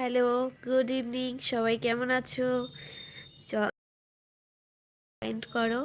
Hello good evening সবাই কেমন আছো? জয়েন্ট করো।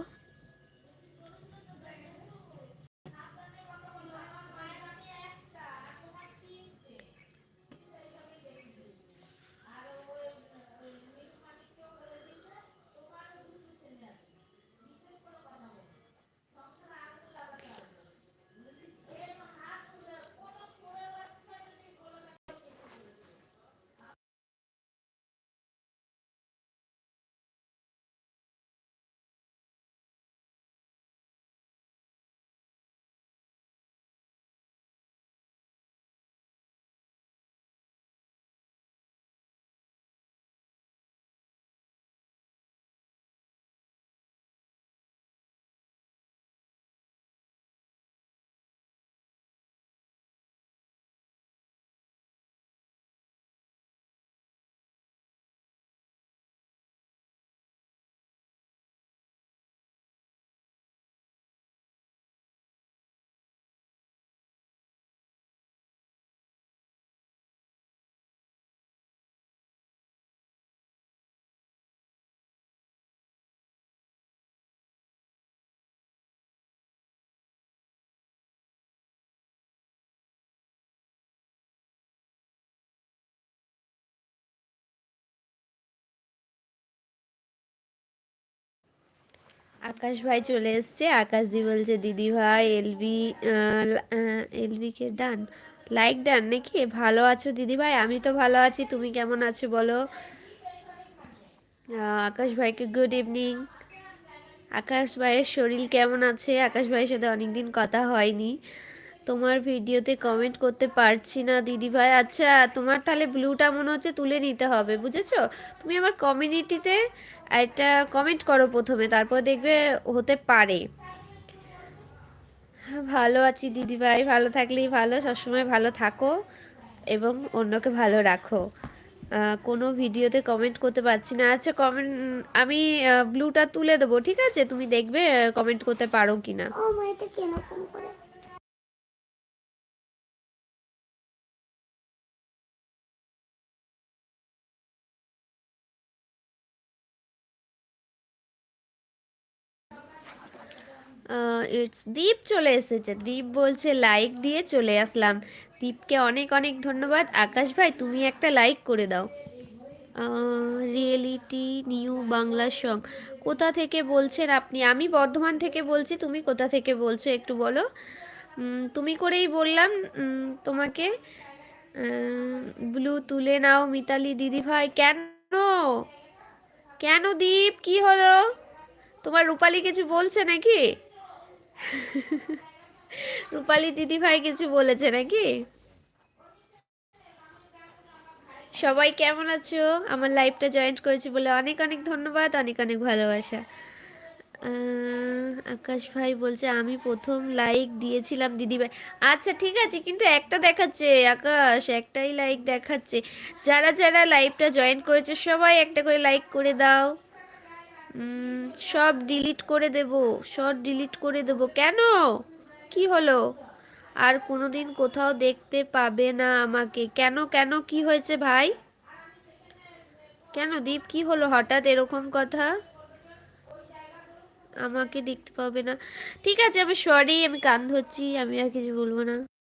আকাশ ভাই চলে এসছে। আকাশ দি বলছে, দিদি ভাই, এলবি এলবিকে ডান? লাইক ডান নাকি? ভালো আছো দিদি ভাই? আমি তো ভালো আছি, তুমি কেমন আছো বলো? আকাশ ভাইকে গুড ইভিনিং আকাশ ভাইয়ের শরীর কেমন আছে? আকাশ ভাইয়ের সাথে অনেকদিন কথা হয়নি। তোমার ভিডিওতে কমেন্ট করতে পারছি না, দিদি ভাই। আচ্ছা তোমার তাহলে ব্লুটা মনে হচ্ছে তুলে নিতে হবে, বুঝেছ? তুমি আমার কমিউনিটিতে একটা কমেন্ট করো প্রথমে, তারপর দেখবে হতে পারে। ভালো আছি দিদি ভাই, ভালো থাকলেই ভালো, সবসময় ভালো থাকো এবং অন্যকে ভালো রাখো। কোনো ভিডিওতে কমেন্ট করতে পারছি না। আচ্ছা কমেন্ট আমি ব্লুটা তুলে দেবো, ঠিক আছে? তুমি দেখবে কমেন্ট করতে পারো কি না ও এটা করে? ইটস দীপ চলে এসেছে। দীপ বলছে লাইক দিয়ে চলে আসলাম। দীপকে অনেক অনেক ধন্যবাদ। আকাশ ভাই, তুমি একটা লাইক করে দাও। রিয়েলিটি নিউ বাংলা সং কোথা থেকে বলছেন আপনি? আমি বর্ধমান থেকে বলছি, তুমি কোথা থেকে বলছো একটু বলো। তুমি করেই বললাম তোমাকে। ব্লু তুলে নাও মিতালি দিদি ভাই। কেন? কেন দীপ? কি হলো? তোমার রূপালি কিছু বলছে নাকি? রূপালী দিদি ভাই কিছু বলেছে নাকি? সবাই কেমন আছো? আমার লাইভটা জয়েন করেছি বলে অনেক অনেক ধন্যবাদ, অনেক অনেক ভালোবাসা। আকাশ ভাই বলছে, আমি প্রথম লাইক দিয়েছিলাম দিদিভাই। আচ্ছা ঠিক আছে, কিন্তু একটা দেখাচ্ছে, আকাশ, একটাই লাইক দেখাচ্ছে। যারা যারা লাইভটা জয়েন করেছে, সবাই একটা করে লাইক করে দাও। সব ডিলিট করে দেব, সব ডিলিট করে দেব। কেন? কি হলো? আর কোনো দিন কোথাও দেখতে পাবে না আমাকে। কেন কেন, কি হয়েছে ভাই? কেন দীপ, কি হলো হঠাৎ এরকম কথা? আমাকে দেখতে পাবে না। ঠিক আছে, আমি সরি আমি কান ধরছি, আমি আর কিছু বলব না।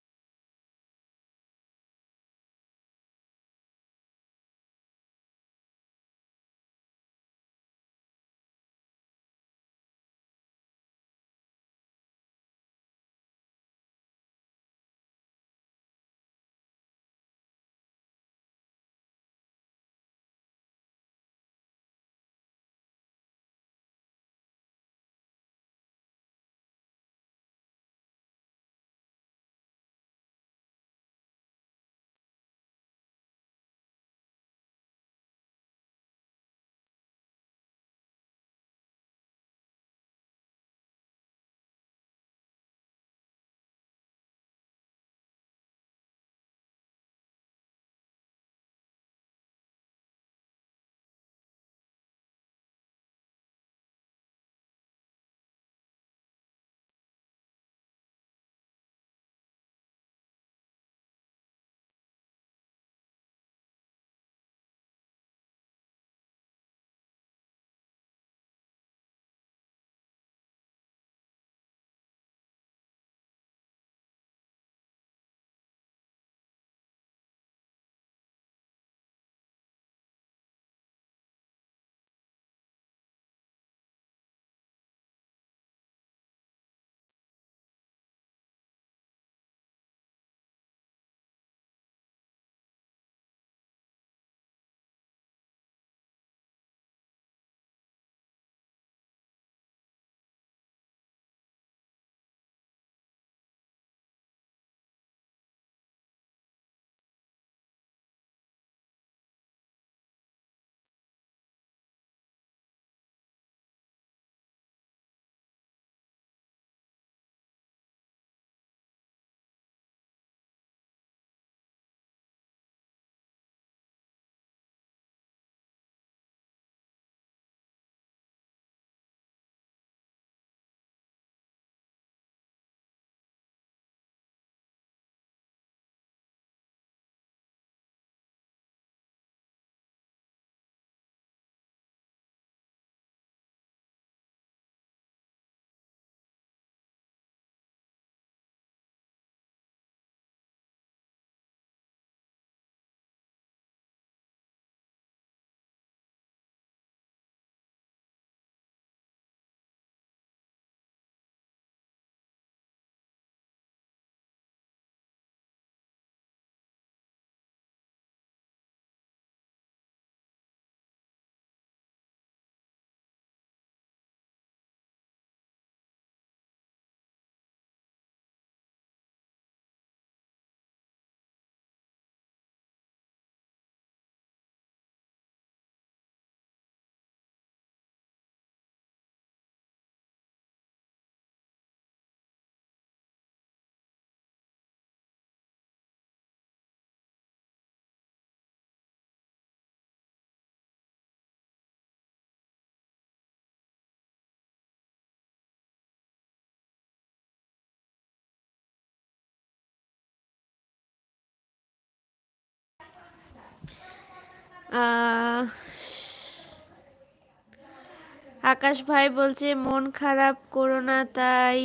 আকাশ ভাই বলছে, মন খারাপ করো না তাই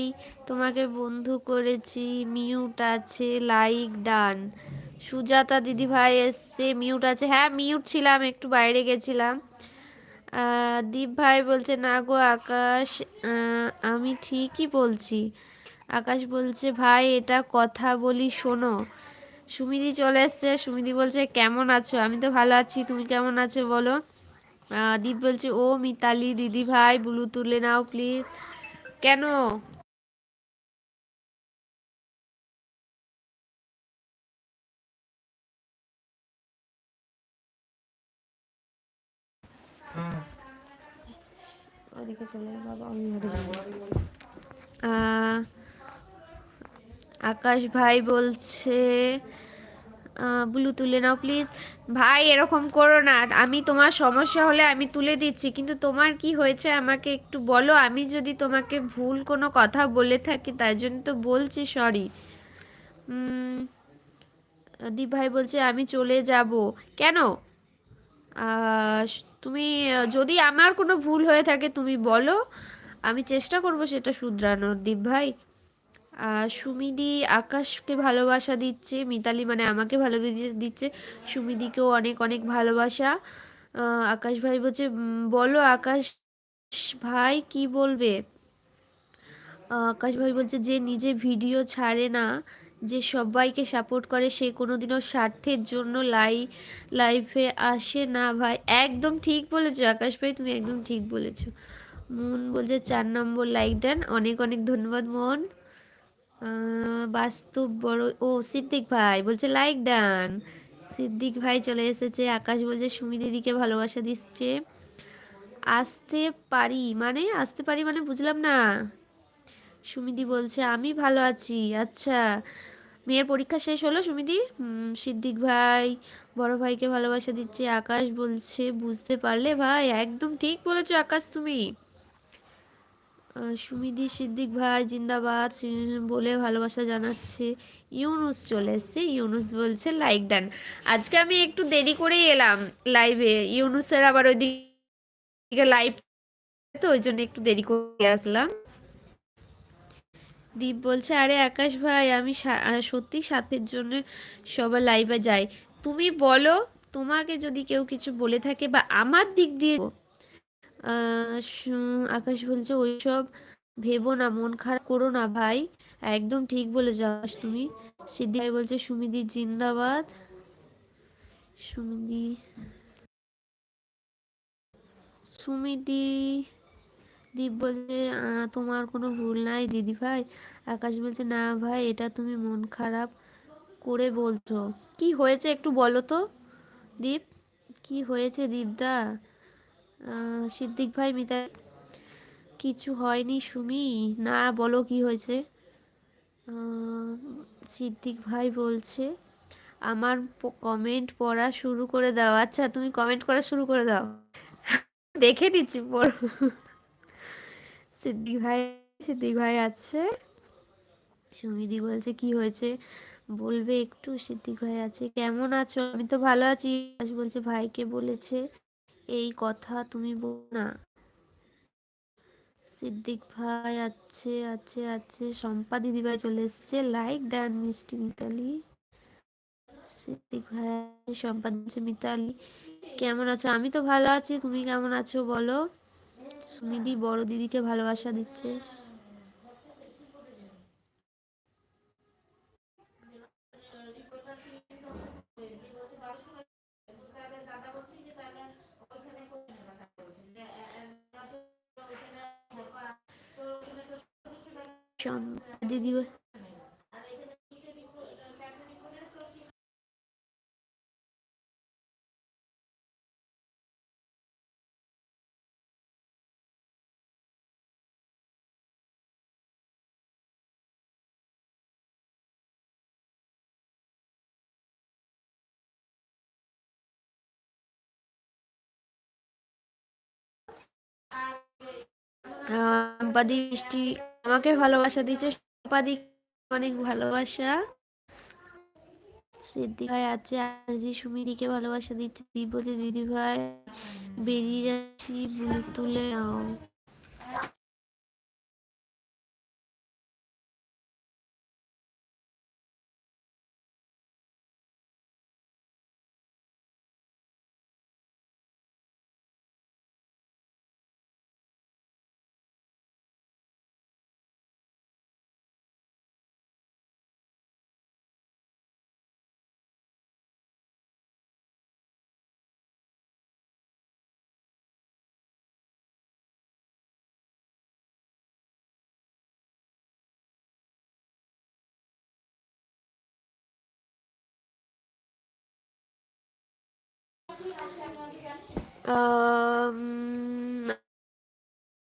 তোমাকে বন্ধু করেছি। মিউট আছে, লাইক ডান। সুজাতা দিদি ভাই এসছে, মিউট আছে। হ্যাঁ মিউট ছিলাম, একটু বাইরে গেছিলাম। দীপ ভাই বলছে, না গো আকাশ আমি ঠিকই বলছি। আকাশ বলছে, ভাই, এটা কথা বলি শোনো। সুমিদি চলে এসছে। সুমিদি বলছে কেমন আছো? আমি তো ভালো আছি। তুমি কেমন আছো বলো? দীপ বলছে ও মিতালি দিদি ভাই ব্লু তুলে নাও প্লিজ। কেন? ওদিকে চলে বাবা আমি আকাশ ভাই বলছে ব্লু তুলে নাও প্লিজ। ভাই, এরকম করো না। আমি তোমার সমস্যা হলে আমি তুলে দিচ্ছি, কিন্তু তোমার কি হয়েছে আমাকে একটু বলো। আমি যদি তোমাকে ভুল কোনো কথা বলে থাকি, তাই জন্য তো বলছি, সরি। দীপ ভাই বলছে, আমি চলে যাব। কেন? তুমি, যদি আমার কোনো ভুল হয়ে থাকে, তুমি বলো। আমি চেষ্টা করব সেটা শুধরানোর, দীপ ভাই। সুমিদি আকাশকে ভালোবাসা দিচ্ছে, মিতালি মানে আমাকে ভালোবেসে দিচ্ছে, সুমিদিকেও অনেক অনেক ভালোবাসা। আকাশ ভাই বলছে বলো আকাশ ভাই কি বলবে? আকাশ ভাই বলছে, যে নিজে ভিডিও ছাড়ে না, যে সবাইকে সাপোর্ট করে, সে কোনোদিনও স্বার্থের জন্য লাই লাইফে আসে না ভাই। একদম ঠিক বলেছ আকাশ ভাই, তুমি একদম ঠিক বলেছ। মন বলছে, চার নম্বর লাইক দেন অনেক অনেক ধন্যবাদ, মন। বাস্তব বড়, ও সিদ্দিক ভাই বলছে লাইক ডান সিদ্দিক ভাই চলে এসেছে, আকাশ বলছে, সুমি দিদিকে ভালোবাসা দিচ্ছে। আসতে পারি মানে আসতে পারি মানে বুঝলাম না। সুমিদি বলছে, আমি ভালো আছি আচ্ছা। মেয়ের পরীক্ষা শেষ হলো সুমিদি সিদ্দিক ভাই বড় ভাইকে ভালোবাসা দিচ্ছে। আকাশ বলছে, বুঝতে পারলে ভাই, একদম ঠিক বলেছ আকাশ তুমি। সুমিদি সিদ্দিক ভাই, জিন্দাবাদ। বলে ভালোবাসা জানাচ্ছে। ইউনুস চলে এসছে। ইউনুস বলছে লাইক ডান আজকে আমি একটু দেরি করেই এলাম লাইভে ইউনুসের আবার ওইদিকে লাইভ তো ওই জন্য একটু দেরি করে আসলাম। দীপ বলছে, আরে আকাশ ভাই, আমি সত্যি সাথের জন্য সবার লাইভে যাই। তুমি বলো, তোমাকে যদি কেউ কিছু বলে থাকে বা আমার দিক দিয়ে আকাশ বলছে, ওইসব ভেবো না, মন খারাপ করো না ভাই। একদম ঠিক বলে যাস তুমি। সিদ্ধি ভাই বলছে, সুমিদি জিন্দাবাদ। সুমিদি সুমিদি দীপ বলছে তোমার কোনো ভুল নাই দিদি ভাই। আকাশ বলছে, না ভাই, এটা তুমি মন খারাপ করে বলছো। কি হয়েছে একটু বলো তো দীপ? কি হয়েছে দীপদা? সিদ্দিক ভাই মিতা কিছু হয়নি সুমি? না, বলো কি হয়েছে? সিদ্দিক ভাই বলছে, আমার কমেন্ট পড়া শুরু করে দাও। আচ্ছা তুমি কমেন্ট করা শুরু করে দাও। দেখে দিচ্ছি পড়ো। সিদ্দিক ভাই সিদ্দিক ভাই আছে। সুমিদি বলছে, কি হয়েছে? বলবে, একটু সিদ্দিক ভাই আছে। কেমন আছো? আমি তো ভালো আছি। বলছে, ভাইকে বলেছে। এই কথা তুমি না। সিদ্দিক ভাই, আছে আছে আছে। শম্পা দিদি ভাই চলে এসছে। লাইক ডান মিষ্টি মিতালি। সিদ্দিক ভাই, শম্পা দিচ্ছে মিতালি। কেমন আছো? আমি তো ভালো আছি। তুমি কেমন আছো বলো? সুমিদি বড় দিদিকে ভালোবাসা দিচ্ছে। বল- আহ, শম্পাদি মিষ্টি আমাকে ভালোবাসা দিচ্ছে সম্পাদিক অনেক ভালোবাসা সিদ্ধি ভাই আছে, আজি সুমিদিকে ভালোবাসা দিচ্ছে। দিব্য যে দিদি ভাই, বেরিয়ে যাচ্ছি তুলে নাও।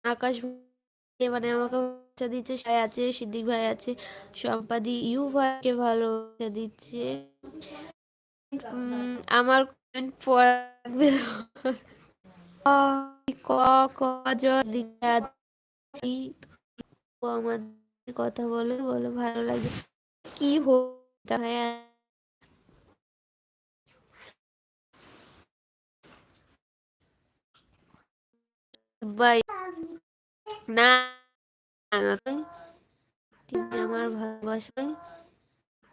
আকাশ মানে আমাকে দিচ্ছে, সাই আছে, সিদ্দিক ভাই আছে, সম্পাদি ইউ ভাইকে ভালোবাসা দিচ্ছে। আমার কমেন্ট পড়বে ক ক, জ কথা বলে বলে ভালো লাগে। কি হোক বাই না না, তুমি আমার ভালোবাসায়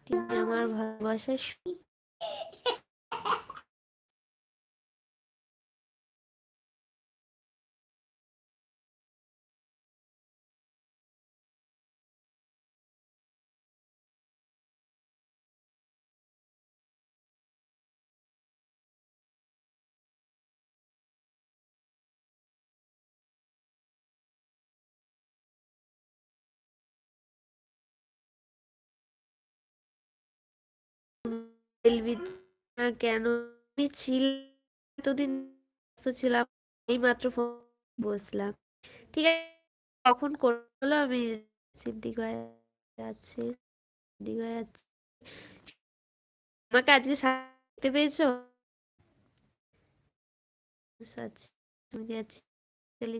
তুমি আমার ভালোবাসায় না কেন? আমি ছিল, এতদিন ছিলাম এই মাত্র বসলাম। ঠিক আছে, কখন করল আমি সিদ্দিক আছে সিদ্দিক আছে আমাকে আজকে সাথে পেয়েছ আচ্ছা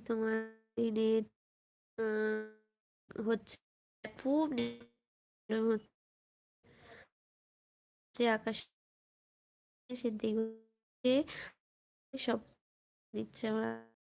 তোমার হচ্ছে, খুব আকাশের আকাশ সে ভাই সব দিচ্ছে। আমার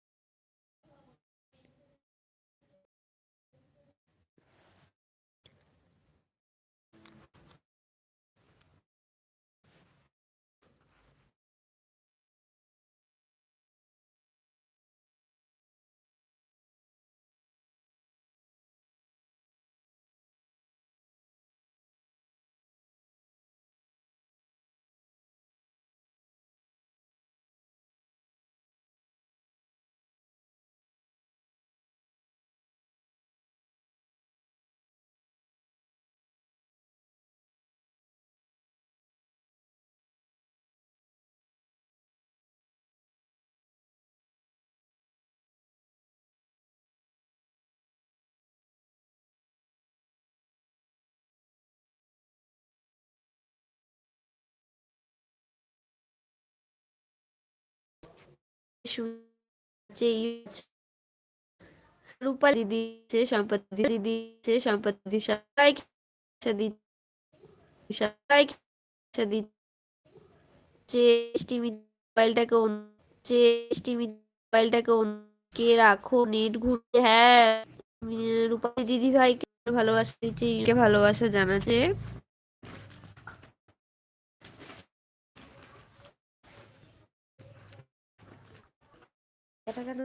রূপা দিদি সম্পত্তি দিদি সম্পত্তি দিচ্ছে? মোবাইলটাকে মোবাইলটাকে রাখো, নেট ঘুরছে হ্যাঁ রূপা দিদি ভাইকে ভালোবাসা দিচ্ছে ভালোবাসা জানাচ্ছে। এটা কেন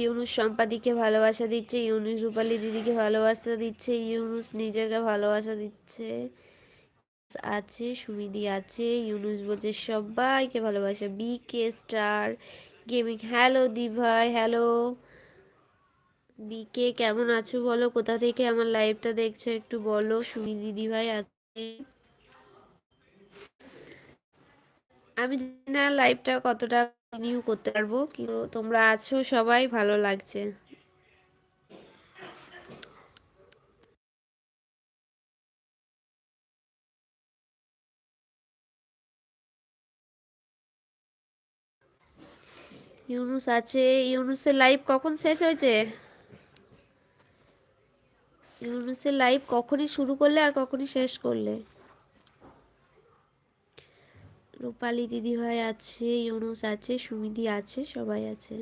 ইউনুস সম্পাদিকে ভালোবাসা দিচ্ছে, ইউনুস রূপালী দিদিকে ভালোবাসা দিচ্ছে, ইউনুস নিজেকে ভালোবাসা দিচ্ছে। আছে, সুমিদি আছে, ইউনুস বলছে সবাইকে ভালোবাসা B K star gaming hello দিভাই hello BK কেমন আছো বলো? কোথা থেকে আমার লাইভটা দেখছ একটু বলো? সুমি দিদি ভাই আছে। আমি না লাইভটা কতটা কন্টিনিউ করতে পারব, কিন্তু তোমরা আছো সবাই, ভালো লাগছে। ইউনুস আছে, ইউনুসের লাইভ কখন শেষ হয়েছে? ইউনুসের লাইভ কখনই শুরু করলে আর কখনই শেষ করলে? রূপালি দিদিভাই আছে, ইউনুস আছে, সুমিদি আছে, সবাই আছে।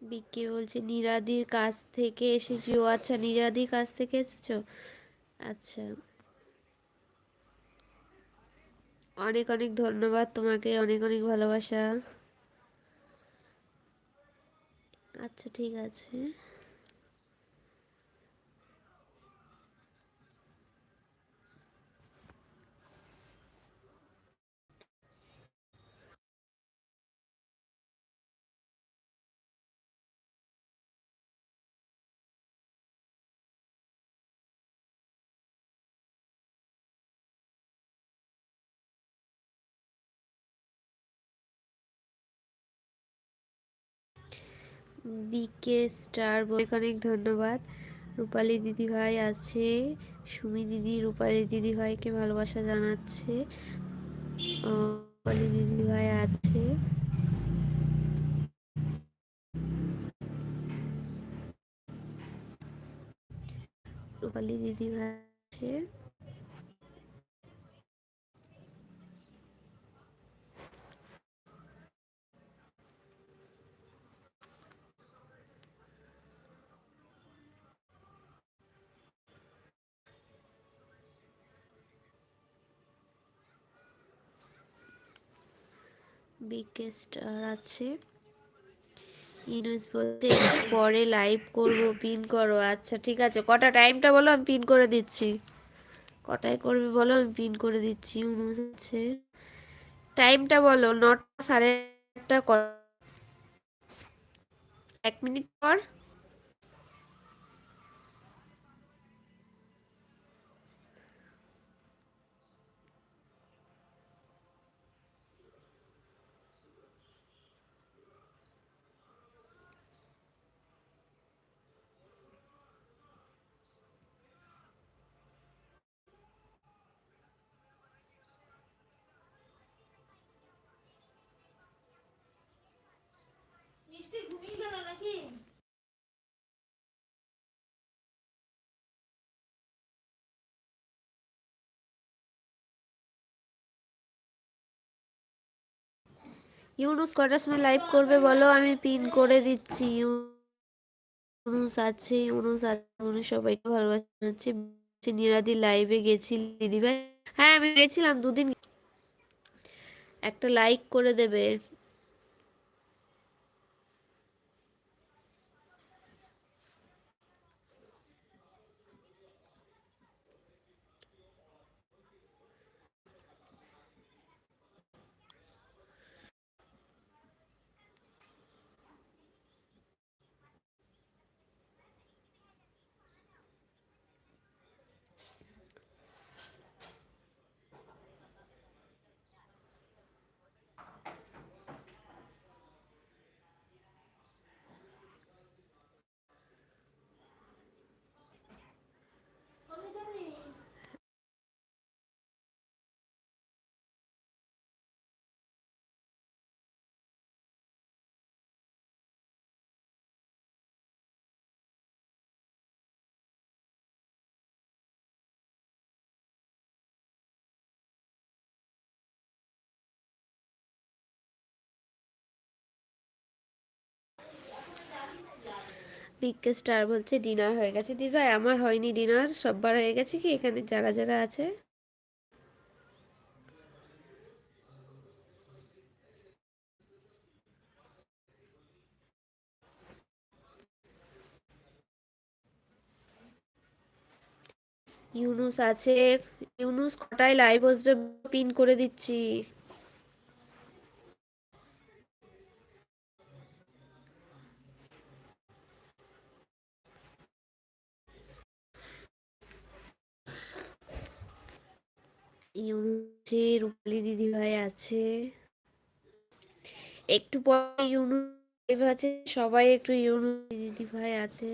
বিকে বলছে, নিরাদির কাছ থেকে এসেছি? ও আচ্ছা নিরাদির কাছ থেকে এসেছ? আচ্ছা। অনেক অনেক ধন্যবাদ তোমাকে, অনেক অনেক ভালোবাসা। আচ্ছা ঠিক আছে। বিকে স্টার অনেক অনেক ধন্যবাদ। রূপালী দিদিভাই আছে, সুমি দিদি, রূপালী দিদিভাইকে ভালোবাসা জানাচ্ছে রূপালী দিদিভাই আছে। রূপালী দিদিভাই আছে। বিকে আর আছে। ইনুস বলতে পরে লাইভ করব পিন করো। আচ্ছা ঠিক আছে। কটা টাইমটা বলো, আমি পিন করে দিচ্ছি। কটায় করবে বলো, আমি পিন করে দিচ্ছি। ইউনুস আছে টাইমটা বলো, নটা সাড়ে একটা এক মিনিট পর ইউনুস সময় লাইভ করবে বলো? আমি পিন করে দিচ্ছি। ইউনুস আছে ইউনুস আছে। ইউনুস সবাইকে ভালোবাসা। হচ্ছে নিরাদি লাইভে গেছি দিদিভাই হ্যাঁ আমি গেছিলাম দুদিন। একটা লাইক করে দেবে। বিকে স্টার বলছে ডিনার হয়ে গেছে। দি ভাই, আমার হয়নি ডিনার সববার হয়ে গেছে কি? এখানে যারা যারা আছে। ইউনুস আছে। ইউনুস কটায় লাইভ বসবে? পিন করে দিচ্ছি। ইউনুসে রূপালি দিদি ভাই আছে। একটু পরে ইউনু আছে, সবাই একটু ইউনু দিদি ভাই আছে।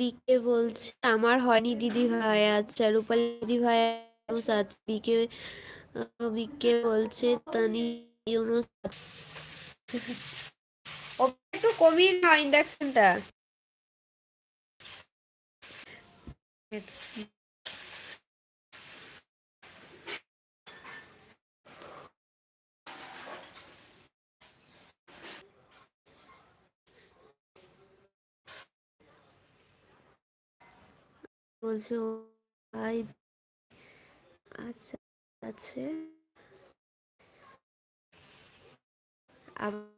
বিকে বলছে, আমার হয়নি দিদি ভাই আচ্ছা রূপালী দিদি ভাই বিকে বিকে বলছে, তানি ইউনুস একটু কমিয়ে নাও ইন্ডাকশনটা বলছে ভাই আচ্ছা আছে। আব-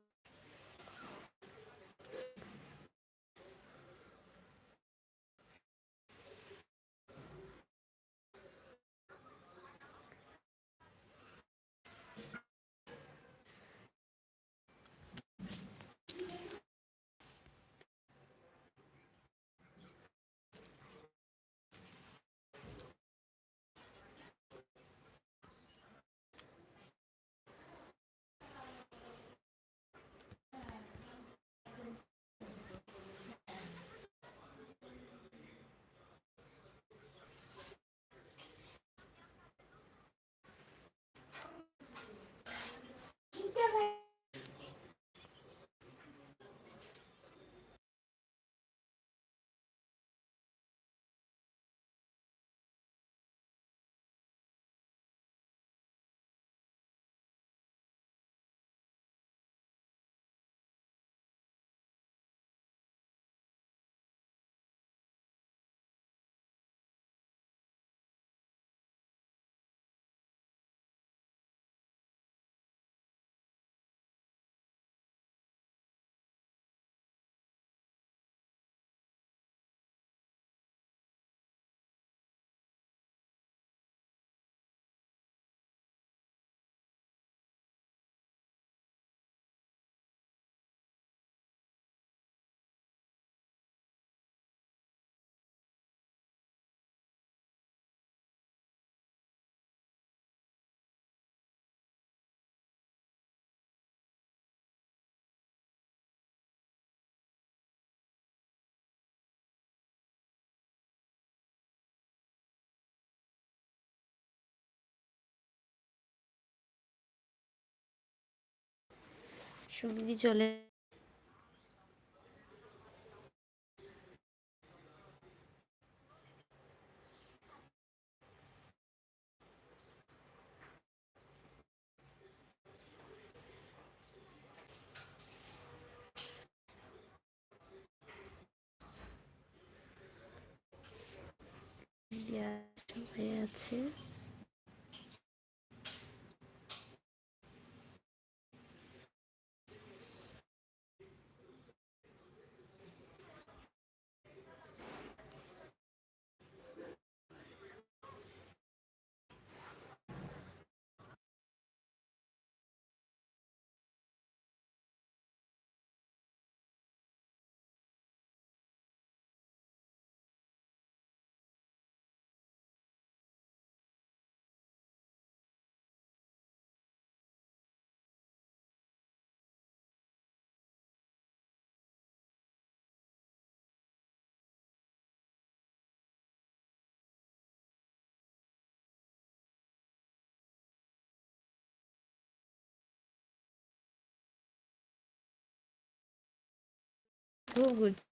সুমিদি চলে সবাই আছে খুব ঘুরছে